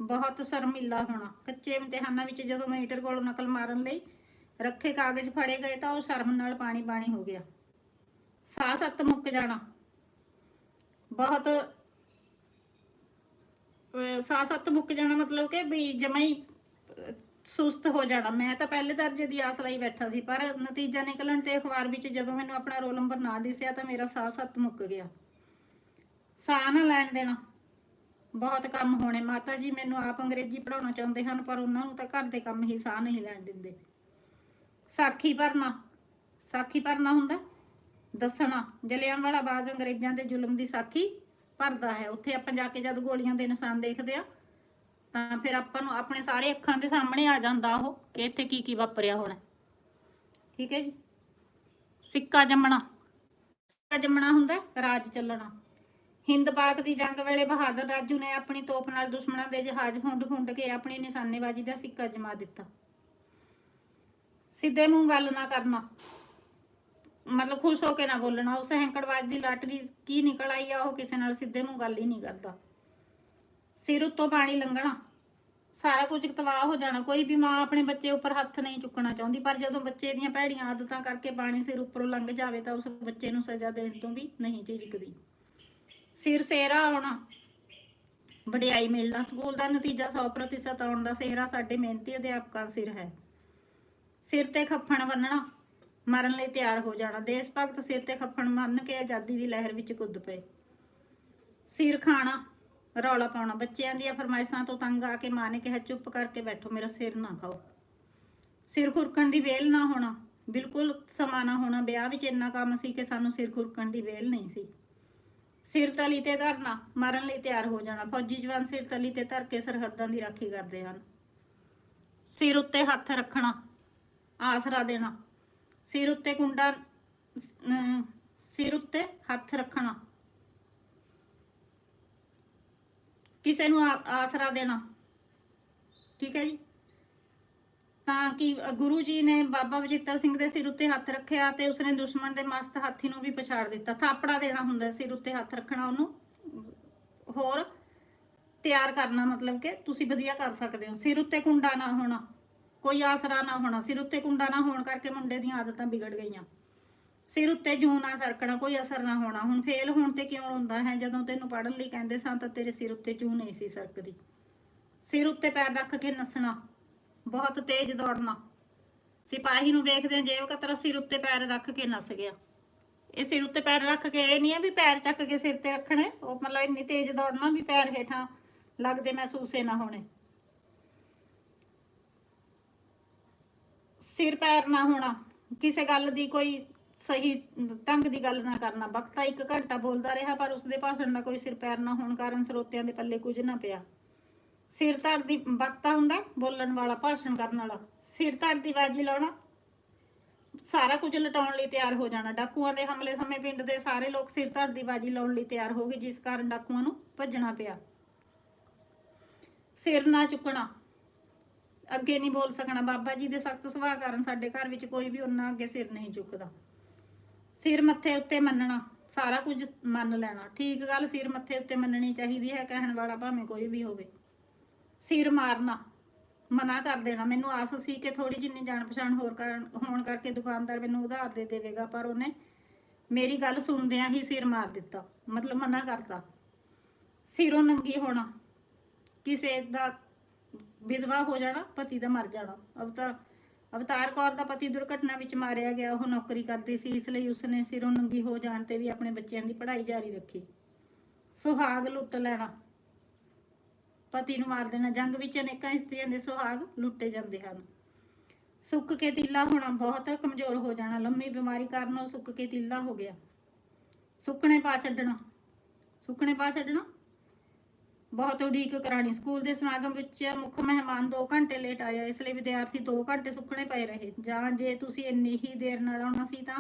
ਬਹੁਤ ਸ਼ਰਮਿਲਾ ਹੋਣਾ। ਕੱਚੇ ਇਮਤਿਹਾਨਾਂ ਵਿੱਚ ਜਦੋਂ ਮਨੀਟਰ ਕੋਲੋਂ ਨਕਲ ਮਾਰਨ ਲਈ ਰੱਖੇ ਕਾਗਜ਼ ਫੜੇ ਗਏ ਤਾਂ ਉਹ ਸ਼ਰਮ ਨਾਲ ਪਾਣੀ ਪਾਣੀ ਹੋ ਗਿਆ। ਸਾਹ ਸੱਤ ਮੁੱਕ ਜਾਣਾ। ਬਹੁਤ ਸਾਹ ਸੱਤ ਮੁੱਕ ਜਾਣਾ ਮਤਲਬ ਕਿ ਵੀ ਜਮਾਂ ਹੀ ਸੁਸਤ ਹੋ ਜਾਣਾ। ਮੈਂ ਤਾਂ ਪਹਿਲੇ ਦਰਜੇ ਦੀ ਆਸ ਲਈ ਬੈਠਾ ਸੀ, ਪਰ ਨਤੀਜਾ ਨਿਕਲਣ ਤੇ ਅਖਬਾਰ ਵਿੱਚ ਜਦੋਂ ਮੈਨੂੰ ਆਪਣਾ ਰੋਲ ਨੰਬਰ ਨਾ ਦਿਸਿਆ ਤਾਂ ਮੇਰਾ ਸਾਹ ਸੱਤ ਮੁੱਕ ਗਿਆ। ਸਾਹ ਨਾ ਲੈਣ ਦੇਣਾ। ਬਹੁਤ ਕੰਮ ਹੋਣੇ। ਮਾਤਾ ਜੀ ਮੈਨੂੰ ਆਪ ਅੰਗਰੇਜ਼ੀ ਪੜਾਉਣਾ ਚਾਹੁੰਦੇ ਹਨ, ਪਰ ਉਹਨਾਂ ਨੂੰ ਤਾਂ ਘਰ ਦੇ ਕੰਮ ਹੀ ਸਾਹ ਨਹੀਂ ਲੈਣ ਦਿੰਦੇ। ਸਾਖੀ ਭਰਨਾ ਸਾਖੀ ਭਰਨਾ ਹੁੰਦਾ? ਦੱਸਣਾ ਜਲਿਆਂਵਾਲਾ ਬਾਗ ਅੰਗਰੇਜ਼ਾਂ ਦੇ ਜ਼ੁਲਮ ਦੀ ਸਾਖੀ ਭਰਦਾ ਹੈ। ਉੱਥੇ ਆਪਾਂ ਜਾ ਕੇ ਜਦ ਗੋਲੀਆਂ ਦੇ ਨਿਸ਼ਾਨ ਦੇਖਦੇ ਆ ਤਾਂ ਫਿਰ ਆਪਾਂ ਨੂੰ ਆਪਣੇ ਸਾਰੇ ਅੱਖਾਂ ਦੇ ਸਾਹਮਣੇ ਆ ਜਾਂਦਾ ਉਹ, ਕਿ ਇੱਥੇ ਕੀ ਕੀ ਵਾਪਰਿਆ ਹੋਣਾ। ਠੀਕ ਹੈ ਜੀ? ਸਿੱਕਾ ਜੰਮਣਾ ਸਿੱਕਾ ਜੰਮਣਾ ਹੁੰਦਾ ਰਾਜ ਚੱਲਣਾ। ਹਿੰਦ ਪਾਕ ਦੀ ਜੰਗ ਵੇਲੇ ਬਹਾਦਰ ਰਾਜੂ ਨੇ ਆਪਣੀ ਤੋਪ ਨਾਲ ਦੁਸ਼ਮਣਾਂ ਦੇ ਜਹਾਜ਼ ਫੁੰਡ ਫੁੰਡ ਕੇ ਆਪਣੀ ਨਿਸ਼ਾਨੇਬਾਜ਼ੀ ਦਾ ਸਿੱਕਾ ਜਮਾ ਦਿੱਤਾ। ਸਿੱਧੇ ਮੂੰਹ ਗੱਲ ਨਾ ਕਰਨਾ। ਮਤਲਬ ਖੁਸ਼ ਹੋ ਕੇ ਨਾ ਬੋਲਣਾ। ਉਸ ਹੈਂਕੜਵਾਜ ਦੀ ਲਾਟਰੀ ਕੀ ਨਿਕਲ ਆਈ ਆ, ਉਹ ਕਿਸੇ ਨਾਲ ਸਿੱਧੇ ਮੂੰਹ ਗੱਲ ਹੀ ਨਹੀਂ ਕਰਦਾ। ਸਿਰ ਉੱਤੋਂ ਪਾਣੀ ਲੰਘਣਾ। ਸਾਰਾ ਕੁਝ ਤਬਾਹ ਹੋ ਜਾਣਾ। ਕੋਈ ਵੀ ਮਾਂ ਆਪਣੇ ਬੱਚੇ ਉੱਪਰ ਹੱਥ ਨਹੀਂ ਚੁੱਕਣਾ ਚਾਹੁੰਦੀ, ਪਰ ਜਦੋਂ ਬੱਚੇ ਦੀਆਂ ਭੈੜੀਆਂ ਆਦਤਾਂ ਕਰਕੇ ਪਾਣੀ ਸਿਰ ਉੱਪਰੋਂ ਲੰਘ ਜਾਵੇ ਤਾਂ ਉਸ ਬੱਚੇ ਨੂੰ ਸਜ਼ਾ ਦੇਣ ਤੋਂ ਵੀ ਨਹੀਂ ਝਿਜਕਦੀ। ਸਿਰ ਸੇਰਾ ਆਉਣਾ। ਵਡਿਆਈ ਮਿਲਣਾ, ਸਕੂਲ ਦਾ ਨਤੀਜਾ 100% ਆਉਣ ਦਾ ਸਿਹਰਾ ਸਾਡੇ ਮਿਹਨਤੀ ਅਧਿਆਪਕਾਂ ਸਿਰ ਹੈ। ਸਿਰ ਤੇ ਖੱਫਣ ਬੰਨਣਾ, ਮਰਨ ਲਈ ਤਿਆਰ ਹੋ ਜਾਣਾ। ਦੇਸ਼ ਭਗਤ ਸਿਰ ਤੇ ਖੱਫਣ ਮੰਨ ਕੇ ਆਜ਼ਾਦੀ ਦੀ ਲਹਿਰ ਵਿੱਚ ਕੁੱਦ ਪਏ। ਸਿਰ ਖਾਣਾ, ਰੌਲਾ ਪਾਉਣਾ। ਬੱਚਿਆਂ ਦੀਆਂ ਫਰਮਾਇਸ਼ਾਂ ਤੋਂ ਤੰਗ ਆ ਕੇ ਮਾਂ ਨੇ ਕਿਹਾ, ਚੁੱਪ ਕਰਕੇ ਬੈਠੋ, ਮੇਰਾ ਸਿਰ ਨਾ ਖਾਓ। ਸਿਰ ਖੁਰਕਣ ਦੀ ਵੇਲ ਨਾ ਹੋਣਾ। ਬਿਲਕੁਲ ਸਮਾਂ ਨਾ ਹੋਣਾ। ਵਿਆਹ ਵਿੱਚ ਇੰਨਾ ਕੰਮ ਸੀ ਕਿ ਸਾਨੂੰ ਸਿਰ ਖੁਰਕਣ ਦੀ ਵੇਲ ਨਹੀਂ ਸੀ। ਸਿਰ ਤਲੀ ਤੇ ਧਰਨਾ ਮਰਨ ਲਈ ਤਿਆਰ ਹੋ ਜਾਣਾ। ਫੌਜੀ ਜਵਾਨ ਸਿਰ ਤਲੀ ਤੇ ਧਰ ਕੇ ਸਰਹੱਦਾਂ ਦੀ ਰਾਖੀ ਕਰਦੇ ਹਨ। ਸਿਰ ਉੱਤੇ ਹੱਥ ਰੱਖਣਾ ਆਸਰਾ ਦੇਣਾ। ਸਿਰ ਉੱਤੇ ਕੁੰਡਾ ਅਮ, ਸਿਰ ਉੱਤੇ ਹੱਥ ਰੱਖਣਾ। ਕਿਸੇ ਨੂੰ ਆ- ਆਸਰਾ ਦੇਣਾ। ਠੀਕ ਹੈ ਜੀ? ਤਾਂ ਕਿ ਗੁਰੂ ਜੀ ਨੇ ਬਾਬਾ ਬਚਿੱਤਰ ਸਿੰਘ ਦੇ ਸਿਰ ਉੱਤੇ ਹੱਥ ਰੱਖਿਆ ਤੇ ਉਸਨੇ ਦੁਸ਼ਮਣ ਦੇ ਮਸਤ ਹਾਥੀ ਨੂੰ ਵੀ ਪਛਾੜ ਦਿੱਤਾ। ਥਾਪੜਾ ਦੇਣਾ ਹੁੰਦਾ ਸਿਰ ਉੱਤੇ ਹੱਥ ਰੱਖਣਾ ਉਹਨੂੰ। ਹੋਰ ਤਿਆਰ ਕਰਨਾ ਮਤਲਬ ਕਿ ਤੁਸੀਂ ਵਧੀਆ ਕਰ ਸਕਦੇ ਹੋ। ਸਿਰ ਉੱਤੇ ਕੁੰਡਾ ਨਾ ਹੋਣਾ, ਕੋਈ ਆਸਰਾ ਨਾ ਹੋਣਾ। ਸਿਰ ਉੱਤੇ ਕੁੰਡਾ ਨਾ ਹੋਣ ਕਰਕੇ ਮੁੰਡੇ ਦੀਆਂ ਆਦਤਾਂ ਵਿਗੜ ਗਈਆਂ। ਸਿਰ ਉੱਤੇ ਜੂੰ ਨਾ ਸਰਕਣਾ, ਕੋਈ ਅਸਰ ਨਾ ਹੋਣਾ। ਹੁਣ ਫੇਲ ਹੋਣ ਤੇ ਕਿਉਂ ਰੋਂਦਾ ਹੈ? ਜਦੋਂ ਤੈਨੂੰ ਪੜਨ ਲਈ ਕਹਿੰਦੇ ਸਨ ਤਾਂ ਤੇਰੇ ਸਿਰ ਉੱਤੇ ਜੂੰ ਨਹੀਂ ਸੀ ਸਰਕਦੀ। ਸਿਰ ਉੱਤੇ ਪੈਰ ਰੱਖ ਕੇ ਨੱਸਣਾ ਬਹੁਤ ਤੇਜ਼ ਦੌੜਨਾ। ਸਿਪਾਹੀ ਨੂੰ ਵੇਖਦੇ ਜੇਬ ਕਤਰਾ ਸਿਰ ਉੱਤੇ ਪੈਰ ਰੱਖ ਕੇ ਨੱਸ ਗਿਆ। ਇਹ ਸਿਰ ਉੱਤੇ ਪੈਰ ਰੱਖ ਕੇ ਇਹ ਨਹੀਂ ਹੈ ਵੀ ਪੈਰ ਚੱਕ ਕੇ ਸਿਰ ਤੇ ਰੱਖਣੇ, ਉਹ ਮਤਲਬ ਇੰਨੀ ਤੇਜ਼ ਦੌੜਨਾ ਵੀ ਪੈਰ ਹੇਠਾਂ ਲੱਗਦੇ ਮਹਿਸੂਸੇ ਨਾ ਹੋਣੇ। ਸਿਰ ਪੈਰ ਨਾ ਹੋਣਾ, ਕਿਸੇ ਗੱਲ ਦੀ ਕੋਈ ਸਹੀ ਢੰਗ ਦੀ ਗੱਲ ਨਾ ਕਰਨਾ। ਵਕਤਾ ਇੱਕ ਘੰਟਾ ਬੋਲਦਾ ਰਿਹਾ, ਪਰ ਉਸਦੇ ਭਾਸ਼ਣ ਦਾ ਕੋਈ ਸਿਰ ਪੈਰ ਨਾ ਹੋਣ ਕਾਰਨ ਸਰੋਤਿਆਂ ਦੇ ਪੱਲੇ ਕੁਝ ਨਾ ਪਿਆ। ਸਿਰ ਧੜ ਦੀ ਵਕਤਾ ਹੁੰਦਾ, ਬੋਲਣ ਵਾਲਾ, ਭਾਸ਼ਣ ਕਰਨ ਵਾਲਾ। ਸਿਰ ਧੜ ਦੀ ਬਾਜੀ ਲਾਉਣਾ, ਸਾਰਾ ਕੁਝ ਲਟਾਉਣ ਲਈ ਤਿਆਰ ਹੋ ਜਾਣਾ। ਡਾਕੂਆਂ ਦੇ ਹਮਲੇ ਸਮੇਂ ਪਿੰਡ ਦੇ ਸਾਰੇ ਲੋਕ ਸਿਰ ਧੜ ਦੀ ਬਾਜੀ ਲਾਉਣ ਲਈ ਤਿਆਰ ਹੋ ਗਏ, ਜਿਸ ਕਾਰਨ ਡਾਕੂਆਂ ਨੂੰ ਭੱਜਣਾ ਪਿਆ। ਸਿਰ ਨਾ ਚੁੱਕਣਾ, ਅੱਗੇ ਨਹੀਂ ਬੋਲ ਸਕਣਾ। ਬਾਬਾ ਜੀ ਦੇ ਸਖਤ ਸੁਭਾਅ ਕਾਰਨ ਸਾਡੇ ਘਰ ਵਿੱਚ ਕੋਈ ਵੀ ਉਹਨਾਂ ਅੱਗੇ ਸਿਰ ਨਹੀਂ ਚੁੱਕਦਾ। ਸਿਰ ਮੱਥੇ ਉੱਤੇ ਮੰਨਣਾ, ਸਾਰਾ ਕੁਝ ਮੰਨ ਲੈਣਾ। ਠੀਕ ਗੱਲ, ਸਿਰ ਮੱਥੇ ਉੱਤੇ ਮੰਨਣੀ ਚਾਹੀਦੀ ਹੈ, ਕਹਿਣ ਵਾਲਾ ਭਾਵੇਂ ਕੋਈ ਵੀ ਹੋਵੇ। ਸਿਰ ਮਾਰਨਾ, ਮਨਾ ਕਰ ਦੇਣਾ। ਮੈਨੂੰ ਆਸ ਸੀ ਕਿ ਥੋੜੀ ਜਿੰਨੀ ਜਾਣ ਪਛਾਣ ਹੋਰ ਕਾਰਨ- ਹੋਣ ਕਰਕੇ ਦੁਕਾਨਦਾਰ ਮੈਨੂੰ ਉਧਾਰ ਦੇ ਦੇਵੇਗਾ, ਪਰ ਉਹਨੇ ਮੇਰੀ ਗੱਲ ਸੁਣਦਿਆਂ ਹੀ ਸਿਰ ਮਾਰ ਦਿੱਤਾ, ਮਤਲਬ ਮਨਾ ਕਰਤਾ। ਸਿਰੋਂ ਨੰਗੀ ਹੋਣਾ, ਕਿਸੇ ਦਾ ਵਿਧਵਾ ਹੋ ਜਾਣਾ, ਪਤੀ ਦਾ ਮਰ ਜਾਣਾ। ਅਵਤਾਰ ਅਵਤਾਰ ਕੌਰ ਦਾ ਪਤੀ ਦੁਰਘਟਨਾ ਵਿੱਚ ਮਾਰਿਆ ਗਿਆ, ਉਹ ਨੌਕਰੀ ਕਰਦੀ ਸੀ, ਇਸ ਲਈ ਉਸਨੇ ਸਿਰੋਂ ਨੰਗੀ ਹੋ ਜਾਣ ਤੇ ਵੀ ਆਪਣੇ ਬੱਚਿਆਂ ਦੀ ਪੜ੍ਹਾਈ ਜਾਰੀ ਰੱਖੀ। ਸੁਹਾਗ ਲੁੱਟ ਲੈਣਾ। ਪਤੀ ਨੂੰ ਮਾਰ ਦੇਣਾ। ਜੰਗ ਵਿੱਚ ਅਨੇਕਾਂ ਇਸਤਰੀਆਂ ਦੇ ਸੁਹਾਗ ਲੁੱਟੇ ਜਾਂਦੇ ਹਨ। ਸੁੱਕ ਕੇ ਤੀਲਾ ਹੋਣਾ ਬਹੁਤ ਕਮਜ਼ੋਰ ਹੋ ਜਾਣਾ। ਲੰਮੀ ਬਿਮਾਰੀ ਕਾਰਨ ਉਹ ਸੁੱਕ ਕੇ ਤੀਲਾ ਹੋ ਗਿਆ। ਸੁੱਕਣੇ ਪਾ ਛੱਡਣਾ। ਸੁੱਕਣੇ ਪਾ ਛੱਡਣਾ? ਬਹੁਤ ਉਡੀਕ ਕਰਾਣੀ। ਸਕੂਲ ਦੇ ਸਮਾਗਮ ਵਿੱਚ ਮੁੱਖ ਮਹਿਮਾਨ 2 ਘੰਟੇ ਲੇਟ ਆਇਆ ਇਸ ਲਈ ਵਿਦਿਆਰਥੀ 2 ਘੰਟੇ ਸੁੱਕਣੇ ਪਏ ਰਹੇ। ਜਾਂ ਜੇ ਤੁਸੀਂ ਇੰਨੀ ਹੀ ਦੇਰ ਨਾਲ ਆਉਣਾ ਸੀ ਤਾਂ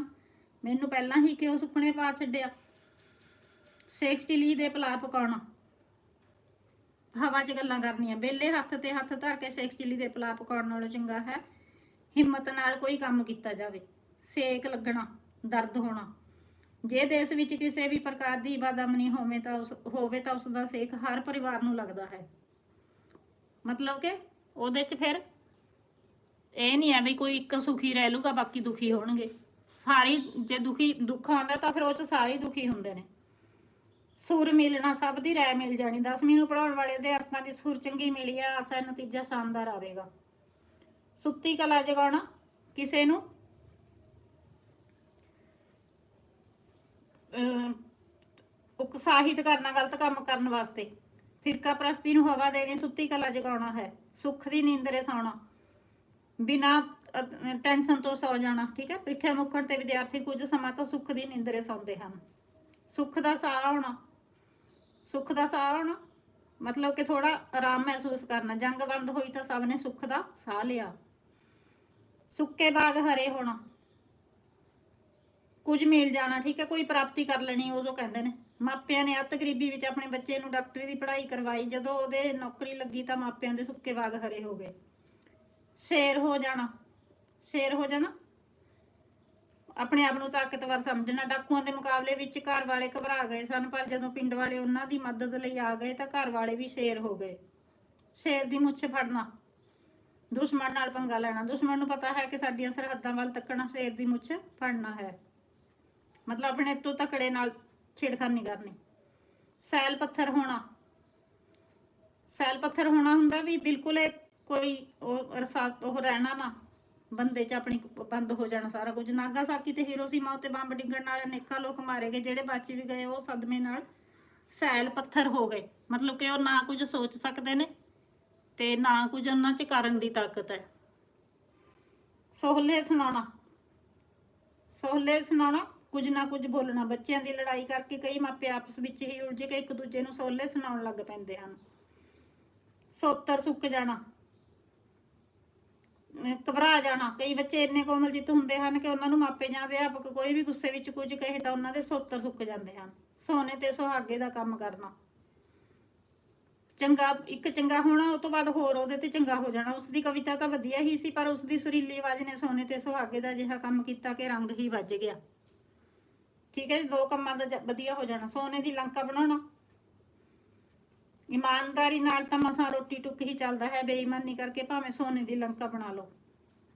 ਮੈਨੂੰ ਪਹਿਲਾਂ ਹੀ ਕਿਉਂ ਸੁੱਕਣੇ ਪਾ ਛੱਡਿਆ? ਸੇਖ ਚਿਲੀ ਦੇ ਪਲਾ ਪਕਾਉਣਾ। ਹਵਾ 'ਚ ਗੱਲਾਂ ਕਰਨੀਆਂ। ਬੇਲੇ ਹੱਥ ਤੇ ਹੱਥ ਧਰ ਕੇ ਸ਼ੇਖ ਚਿੱਲੀ ਦੇ ਪਲਾ ਪਕਾਉਣ ਨਾਲੋਂ ਚੰਗਾ ਹੈ। ਹਿੰਮਤ ਨਾਲ ਕੋਈ ਕੰਮ ਕੀਤਾ ਜਾਵੇ। ਸੇਕ ਲੱਗਣਾ, ਦਰਦ ਹੋਣਾ। ਜੇ ਦੇਸ਼ ਵਿੱਚ ਕਿਸੇ ਵੀ ਪ੍ਰਕਾਰ ਦੀ ਇਬਾਦਤਮਨੀ ਹੋਵੇ ਤਾਂ ਉਸ, ਹੋਵੇ ਤਾਂ ਉਸ ਦਾ ਸੇਕ ਹਰ ਪਰਿਵਾਰ ਨੂੰ ਲੱਗਦਾ ਹੈ। ਮਤਲਬ ਕਿ ਉਹਦੇ 'ਚ ਫਿਰ ਇਹ ਨਹੀਂ ਹੈ ਵੀ ਕੋਈ ਇੱਕ ਸੁਖੀ ਰਹਿ ਲੂਗਾ ਬਾਕੀ ਦੁਖੀ ਹੋਣਗੇ। ਸਾਰੀ, ਜੇ ਦੁਖੀ, ਦੁੱਖ ਆਉਂਦਾ ਤਾਂ ਫਿਰ ਉਹ 'ਚ ਸਾਰੇ ਦੁਖੀ ਹੁੰਦੇ ਨੇ। ਸੁਰ ਮਿਲਣਾ, ਸਭ ਦੀ ਰਾਏ ਮਿਲ ਜਾਣੀ। 10ਵੀਂ ਨੂੰ ਪੜਾਉਣ ਵਾਲੇ ਅਧਿਆਪਕਾਂ ਦੀ ਸੁਰ ਚੰਗੀ ਮਿਲੀ ਆ, ਆਸਾ ਨਤੀਜਾ ਸ਼ਾਨਦਾਰ ਆਵੇਗਾ। ਸੁੱਤੀ ਕਲਾ ਜਗਾਉਣਾ, ਕਿਸੇ ਨੂੰ? ਉਕਸਾਹਿਤ ਕਰਨਾ, ਗਲਤ ਕੰਮ ਕਰਨ ਵਾਸਤੇ। ਫਿਰਕਾ ਪ੍ਰਸਤੀ ਨੂੰ ਹਵਾ ਦੇਣੀ, ਸੁੱਤੀ ਕਲਾ ਜਗਾਉਣਾ ਹੈ। ਸੁੱਖ ਦੀ ਨੀਂਦਰੇ ਸੌਣਾ ਬਿਨਾ ਟੈਨਸ਼ਨ ਤੋਂ ਸੌ ਜਾਣਾ, ਠੀਕ ਹੈ? ਪ੍ਰੀਖਿਆ ਮੁੱਕਣ ਤੇ ਵਿਦਿਆਰਥੀ ਕੁਝ ਸਮਾਂ ਤੋਂ ਸੁੱਖ ਦੀ ਨੀਂਦਰੇ ਸੌਂਦੇ ਹਨ। ਸੁੱਖ ਦਾ ਸਾਹ ਆਉਣਾ ਸੁੱਖ ਦਾ ਸਾਹ ਆਉਣਾ। ਮਤਲਬ ਕਿ ਥੋੜਾ ਆਰਾਮ ਮਹਿਸੂਸ ਕਰਨਾ। ਜੰਗ ਬੰਦ ਹੋਈ ਤਾਂ ਸਭ ਨੇ ਸੁੱਖ ਦਾ ਸਾਹ ਲਿਆ। ਸੁੱਕੇ ਬਾਗ ਹਰੇ ਹੋਣਾ। ਕੁਝ ਮਿਲ ਜਾਣਾ, ਠੀਕ ਹੈ, ਕੋਈ ਪ੍ਰਾਪਤੀ ਕਰ ਲੈਣੀ ਉਦੋਂ ਕਹਿੰਦੇ ਨੇ। ਮਾਪਿਆਂ ਨੇ ਅੱਤ ਗਰੀਬੀ ਵਿੱਚ ਆਪਣੇ ਬੱਚੇ ਨੂੰ ਡਾਕਟਰੀ ਦੀ ਪੜ੍ਹਾਈ ਕਰਵਾਈ। ਜਦੋਂ ਉਹਦੇ ਨੌਕਰੀ ਲੱਗੀ ਤਾਂ ਮਾਪਿਆਂ ਦੇ ਸੁੱਕੇ ਬਾਗ ਹਰੇ ਹੋ ਗਏ। ਸ਼ੇਰ ਹੋ ਜਾਣਾ। ਸ਼ੇਰ ਹੋ ਜਾਣਾ। ਆਪਣੇ ਆਪ ਨੂੰ ਤਾਕਤਵਰ ਸਮਝਣਾ। ਡਾਕੂਆਂ ਦੇ ਮੁਕਾਬਲੇ ਵਿੱਚ ਘਰ ਵਾਲੇ ਘਬਰਾ ਗਏ ਸਨ, ਪਰ ਜਦੋਂ ਪਿੰਡ ਵਾਲੇ ਉਹਨਾਂ ਦੀ ਮਦਦ ਲਈ ਆ ਗਏ ਤਾਂ ਘਰ ਵਾਲੇ ਵੀ ਸ਼ੇਰ ਹੋ ਗਏ। ਸ਼ੇਰ ਦੀ ਮੁੱਛ ਫੜਨਾ, ਦੁਸ਼ਮਣ ਨਾਲ ਪੰਗਾ ਲੈਣਾ। ਦੁਸ਼ਮਣ ਨੂੰ ਪਤਾ ਹੈ ਕਿ ਸਾਡੀਆਂ ਸਰਹੱਦਾਂ ਵੱਲ ਤੱਕਣਾ, ਸ਼ੇਰ ਦੀ ਮੁੱਛ ਫੜਨਾ ਹੈ। ਮਤਲਬ ਆਪਣੇ ਤੋਂ ਤਕੜੇ ਨਾਲ ਛੇੜਖਾਨੀ ਕਰਨੀ। ਸੈਲ ਪੱਥਰ ਹੋਣਾ। ਸੈਲ ਪੱਥਰ ਹੋਣਾ ਹੁੰਦਾ ਵੀ ਬਿਲਕੁਲ ਕੋਈ ਉਹ ਰਸਾ ਉਹ ਰਹਿਣਾ ਨਾ। ਬੰਦੇ 'ਚ ਆਪਣੀ ਬੰਦ ਹੋ ਜਾਣਾ ਸਾਰਾ ਕੁਝ। ਨਾਗਾਸਾਕੀ ਤੇ ਹੀਰੋਸ਼ੀਮਾ ਉੱਤੇ ਬੰਬ ਡਿੱਗਣ ਨਾਲ ਅਨੇਕਾਂ ਲੋਕ ਮਾਰੇ ਗਏ, ਜਿਹੜੇ ਬਚ ਵੀ ਗਏ, ਉਹ ਸਦਮੇ ਨਾਲ ਸੈਲ ਪੱਥਰ ਹੋ ਗਏ। ਮਤਲਬ ਕਿ ਉਹ ਨਾ ਕੁਝ ਸੋਚ ਸਕਦੇ ਨੇ ਤੇ ਨਾ ਕੁਝ ਉਹਨਾਂ 'ਚ ਕਰਨ ਦੀ ਤਾਕਤ ਹੈ। ਸੋਹਲੇ ਸੁਣਾਉਣਾ। ਸੋਹਲੇ ਸੁਣਾਉਣਾ, ਕੁਝ ਨਾ ਕੁਝ ਬੋਲਣਾ। ਬੱਚਿਆਂ ਦੀ ਲੜਾਈ ਕਰਕੇ ਕਈ ਮਾਪੇ ਆਪਸ ਵਿੱਚ ਹੀ ਉਲਝ ਕੇ ਇੱਕ ਦੂਜੇ ਨੂੰ ਸੋਹਲੇ ਸੁਣਾਉਣ ਲੱਗ ਪੈਂਦੇ ਹਨ। ਸੋਤਰ ਸੁੱਕ ਜਾਣਾ। ਘਬਰਾ ਜਾਣਾ। ਕਈ ਬੱਚੇ ਇੰਨੇ ਕੋਮਲ ਜਿੱਤ ਹੁੰਦੇ ਹਨ ਕਿ ਉਹਨਾਂ ਨੂੰ ਮਾਪੇ ਜਾਂ ਅਧਿਆਪਕ ਕੋਈ ਵੀ ਗੁੱਸੇ ਵਿੱਚ ਕੁਝ ਕਹੇ ਤਾਂ ਉਹਨਾਂ ਦੇ ਸੋਤਰ ਸੁੱਕ ਜਾਂਦੇ ਹਨ। ਸੋਨੇ ਤੇ ਸੁਹਾਗੇ ਦਾ ਕੰਮ ਕਰਨਾ। ਚੰਗਾ, ਇੱਕ ਚੰਗਾ ਹੋਣਾ, ਉਹ ਤੋਂ ਬਾਅਦ ਹੋਰ ਉਹਦੇ ਤੇ ਚੰਗਾ ਹੋ ਜਾਣਾ। ਉਸ ਦੀ ਕਵਿਤਾ ਤਾਂ ਵਧੀਆ ਹੀ ਸੀ, ਪਰ ਉਸ ਦੀ ਸੁਰੀਲੀ ਆਵਾਜ਼ ਨੇ ਸੋਨੇ ਤੇ ਸੁਹਾਗੇ ਦਾ ਜਿਹਾ ਕੰਮ ਕੀਤਾ ਕਿ ਰੰਗ ਹੀ ਵੱਜ ਗਿਆ। ਠੀਕ ਹੈ ਜੀ, ਦੋ ਕੰਮਾਂ ਦਾ ਵਧੀਆ ਹੋ ਜਾਣਾ। ਸੋਨੇ ਦੀ ਲੰਕਾ ਬਣਾਉਣਾ। ਇਮਾਨਦਾਰੀ ਨਾਲ ਤਾਂ ਮਸਾਂ ਰੋਟੀ ਟੁੱਕ ਹੀ ਚੱਲਦਾ ਹੈ, ਬੇਈਮਾਨੀ ਕਰਕੇ ਭਾਵੇਂ ਸੋਨੇ ਦੀ ਲੰਕਾ ਬਣਾ ਲਓ।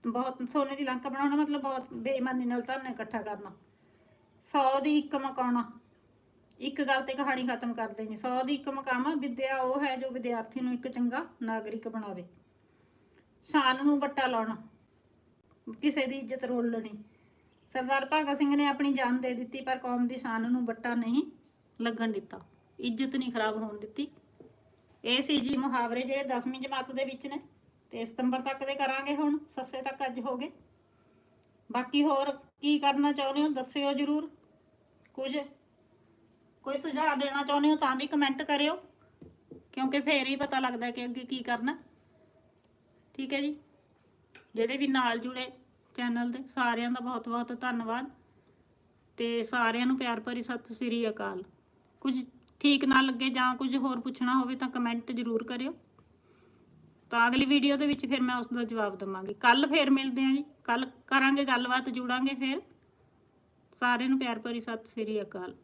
ਬਹੁਤ, ਸੋਨੇ ਦੀ ਲੰਕਾ ਬਣਾਉਣਾ ਮਤਲਬ ਬਹੁਤ ਬੇਈਮਾਨੀ ਨਾਲ ਧਨ ਇਕੱਠਾ ਕਰਨਾ। 100 ਦੀ ਇੱਕ ਮਕਾਉਣਾ। ਇੱਕ ਗੱਲ ਤੇ ਕਹਾਣੀ ਖਤਮ ਕਰ ਦੇਣੀ। 100 ਦੀ ਇੱਕ ਮਕਾਮਾ ਵਿਦਿਆ ਉਹ ਹੈ ਜੋ ਵਿਦਿਆਰਥੀ ਨੂੰ ਇੱਕ ਚੰਗਾ ਨਾਗਰਿਕ ਬਣਾਵੇ। ਸ਼ਾਨ ਨੂੰ ਵੱਟਾ ਲਾਉਣਾ। ਕਿਸੇ ਦੀ ਇੱਜ਼ਤ ਰੋਲਣੀ ਸਰਦਾਰ ਭਗਤ ਸਿੰਘ ਨੇ ਆਪਣੀ ਜਾਨ ਦੇ ਦਿੱਤੀ, ਪਰ ਕੌਮ ਦੀ ਸ਼ਾਨ ਨੂੰ ਵੱਟਾ ਨਹੀਂ ਲੱਗਣ ਦਿੱਤਾ। ਇੱਜ਼ਤ ਨਹੀਂ ਖਰਾਬ ਹੋਣ ਦਿੱਤੀ। ਇਹ ਸੀ ਜੀ ਮੁਹਾਵਰੇ ਜਿਹੜੇ 10ਵੀਂ ਜਮਾਤ ਦੇ ਵਿੱਚ ਨੇ ਤੇ ਸਤੰਬਰ ਤੱਕ ਦੇ ਕਰਾਂਗੇ ਹੁਣ, ਸੱਸੇ ਤੱਕ ਅੱਜ ਹੋ ਗਏ। ਬਾਕੀ ਹੋਰ ਕੀ ਕਰਨਾ ਚਾਹੁੰਦੇ ਹੋ ਦੱਸਿਓ ਜਰੂਰ। ਕੁਝ, ਕੋਈ ਸੁਝਾਅ ਦੇਣਾ ਚਾਹੁੰਦੇ ਹੋ ਤਾਂ ਵੀ ਕਮੈਂਟ ਕਰਿਓ, ਕਿਉਂਕਿ ਫੇਰ ਹੀ ਪਤਾ ਲੱਗਦਾ ਕਿ ਅੱਗੇ ਕੀ ਕਰਨਾ। ਠੀਕ ਹੈ ਜੀ? ਜਿਹੜੇ ਵੀ ਨਾਲ ਜੁੜੇ ਚੈਨਲ ਦੇ, ਸਾਰਿਆਂ ਦਾ ਬਹੁਤ ਬਹੁਤ ਧੰਨਵਾਦ। ਤੇ ਸਾਰਿਆਂ ਨੂੰ ਪਿਆਰ ਭਰੀ ਸਤਿ ਸ੍ਰੀ ਅਕਾਲ। ਕੁਝ ਠੀਕ ਨਾ ਲੱਗੇ ਜਾਂ ਕੁਝ ਹੋਰ ਪੁੱਛਣਾ ਹੋਵੇ ਤਾਂ ਕਮੈਂਟ ਜ਼ਰੂਰ ਕਰਿਓ। ਤਾਂ ਅਗਲੀ ਵੀਡੀਓ ਦੇ ਵਿੱਚ ਫਿਰ ਮੈਂ ਉਸ ਦਾ ਜਵਾਬ ਦਵਾਂਗੀ। ਕੱਲ ਫੇਰ ਮਿਲਦੇ ਹਾਂ ਜੀ। ਕੱਲ ਕਰਾਂਗੇ ਗੱਲਬਾਤ, ਜੁੜਾਂਗੇ ਫਿਰ। ਸਾਰਿਆਂ ਨੂੰ ਪਿਆਰ ਭਰੀ ਸਤਿ ਸ੍ਰੀ ਅਕਾਲ।